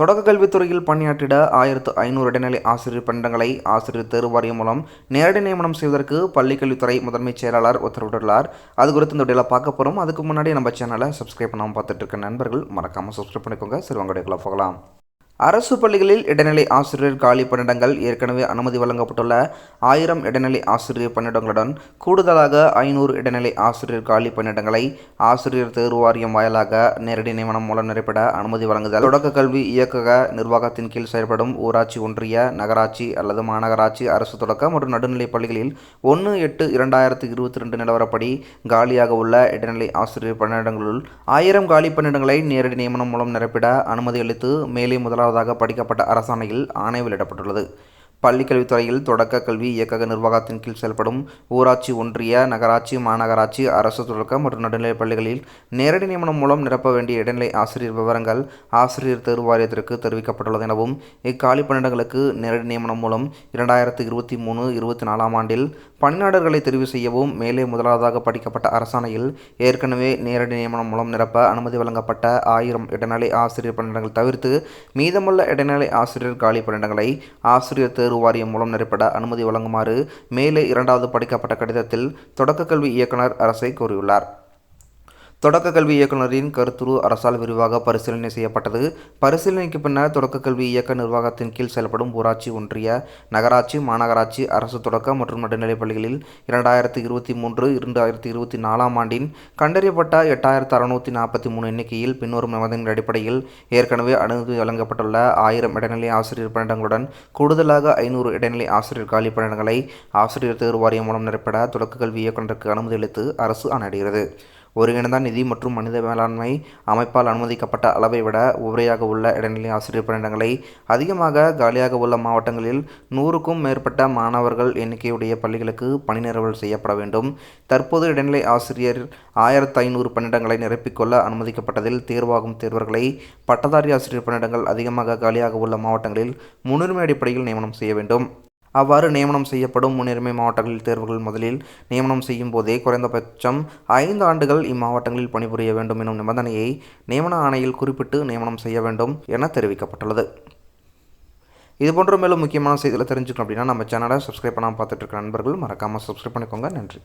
தொடக்க கல்வித்துறையில் பணியாற்றிட ஆயிரத்து ஐநூறு இடைநிலை ஆசிரியர் பண்டங்களை ஆசிரியர் தேர்வு வாரியம் மூலம் நேரடி நியமனம் செய்வதற்கு பள்ளிக்கல்வித்துறை முதன்மைச் செயலாளர் உத்தரவிட்டுள்ளார். அது குறித்து இந்த வீடியோவில் பார்க்க போகிறோம் அதுக்கு முன்னாடி நம்ம சேனலை சப்ஸ்கிரைப் பண்ணாமல் பார்த்துட்டு இருக்க நண்பர்கள் மறக்காமல் சப்ஸ்கிரைப் பண்ணிக்கோங்க. சரி போகலாம். அரசு பள்ளிகளில் இடைநிலை ஆசிரியர் காலி பணியிடங்கள் ஏற்கனவே அனுமதி வழங்கப்பட்டுள்ள. ஆயிரம் இடைநிலை ஆசிரியர் பணியிடங்களுடன் கூடுதலாக ஐநூறு இடைநிலை ஆசிரியர் காலி பணியிடங்களை ஆசிரியர் தேர்வு வாரியம் வாயிலாக நேரடி நியமனம் மூலம் நிரப்பிட அனுமதி வழங்குதல். தொடக்க கல்வி இயக்கக நிர்வாகத்தின் கீழ் செயல்படும் ஊராட்சி ஒன்றிய நகராட்சி அல்லது மாநகராட்சி அரசு தொடக்க மற்றும் நடுநிலைப் பள்ளிகளில் ஒன்று எட்டு இரண்டாயிரத்து இருபத்தி ரெண்டு நிலவரப்படி காலியாக உள்ள இடைநிலை ஆசிரியர் பணியிடங்களுள் ஆயிரம் காலி பணியிடங்களை நேரடி நியமனம் மூலம் நிரப்பிட அனுமதி அளித்து மேலே முதலாவதாக படிக்கப்பட்ட அரசாணையில் ஆணை வெளியிடப்பட்டுள்ளது. பள்ளிக்கல்வித்துறையில் தொடக்க கல்வி இயக்கக நிர்வாகத்தின் கீழ் செயல்படும் ஊராட்சி ஒன்றிய நகராட்சி மாநகராட்சி அரசு தொடக்க மற்றும் நடுநிலைப் பள்ளிகளில் நேரடி நியமனம் மூலம் நிரப்ப வேண்டிய இடைநிலை ஆசிரியர் விவரங்கள் ஆசிரியர் தேர்வு வாரியத்திற்கு தெரிவிக்கப்பட்டுள்ளது எனவும் இக்காலி பணியிடங்களுக்கு நேரடி நியமனம் மூலம் இரண்டாயிரத்து இருபத்தி மூணு இருபத்தி நாலாம் ஆண்டில் பணியாளர்களை தெரிவு செய்யவும் மேலே முதலாவதாக படிக்கப்பட்ட அரசாணையில் ஏற்கனவே நேரடி நியமனம் மூலம் நிரப்ப அனுமதி வழங்கப்பட்ட ஆயிரம் இடைநிலை ஆசிரியர் பணியிடங்கள் தவிர்த்து மீதமுள்ள இடைநிலை ஆசிரியர் காலி பணியிடங்களை ஆசிரியர் தேர்வு வாரியம் மூலம் நிரப்பிட அனுமதி வழங்குமாறு மேலே இரண்டாவது படிக்கப்பட்ட கடிதத்தில் தொடக்க கல்வி இயக்குனர் அரசை கோரியுள்ளார். தொடக்க கல்வி இயக்குநரின் கருத்துரு அரசால் விரிவாக பரிசீலனை செய்யப்பட்டது. பரிசீலனைக்கு பின்னர் தொடக்க கல்வி இயக்க நிர்வாகத்தின் கீழ் செயல்படும் ஊராட்சி ஒன்றிய நகராட்சி மாநகராட்சி அரசு தொடக்க மற்றும் நடுநிலைப் பள்ளிகளில் இரண்டாயிரத்தி இருபத்தி மூன்று இரண்டாயிரத்தி இருபத்தி நாலாம் ஆண்டின் கண்டறியப்பட்ட எட்டாயிரத்து அறுநூற்றி நாற்பத்தி மூணு எண்ணிக்கையில் பின்வரும் நிபந்தனைகள் அடிப்படையில் ஏற்கனவே அனுமதி வழங்கப்பட்டுள்ள ஆயிரம் இடைநிலை ஆசிரியர் பணியிடங்களுடன் கூடுதலாக ஐநூறு இடைநிலை ஆசிரியர் காலி பணியிடங்களை ஆசிரியர் தேர்வு வாரியம் மூலம் நிரப்பிட தொடக்க கல்வி இயக்குநருக்கு அனுமதி அளித்து அரசு ஆணையிடுகிறது. ஒருங்கிணைந்த நிதி மற்றும் மனித மேலாண்மை அமைப்பால் அனுமதிக்கப்பட்ட அளவை விட உபரியாக உள்ள இடைநிலை ஆசிரியர் பணியிடங்களை அதிகமாக காலியாக உள்ள மாவட்டங்களில் நூறுக்கும் மேற்பட்ட மாணவர்கள் எண்ணிக்கையுடைய பள்ளிகளுக்கு பணி நிறுவல் செய்யப்பட வேண்டும். தற்போது இடைநிலை ஆசிரியர் ஆயிரத்து ஐநூறு பணியிடங்களை நிரப்பிக்கொள்ள அனுமதிக்கப்பட்டதில் தேர்வாகும் தேர்வர்களை பட்டதாரி ஆசிரியர் பணியிடங்கள் அதிகமாக காலியாக உள்ள மாவட்டங்களில் முன்னுரிமை அடிப்படையில் நியமனம் செய்ய வேண்டும். அவ்வாறு நியமனம் செய்யப்படும் முன்னுரிமை மாவட்டங்களில் தேர்வுகள் முதலில் நியமனம் செய்யும் போதே குறைந்தபட்சம் ஐந்து ஆண்டுகள் இம்மாவட்டங்களில் பணிபுரிய வேண்டும் எனும் நிபந்தனையை நியமன ஆணையில் குறிப்பிட்டு நியமனம் செய்ய வேண்டும் என தெரிவிக்கப்பட்டுள்ளது. இதுபோன்ற மேலும் முக்கியமான செய்திகளை தெரிஞ்சுக்கணும் அப்படின்னா நம்ம சேனலை சப்ஸ்கிரைப் பண்ணாமல் பார்த்துட்டு இருக்க நண்பர்கள் மறக்காமல் சப்ஸ்கிரைப் பண்ணிக்கோங்க. நன்றி.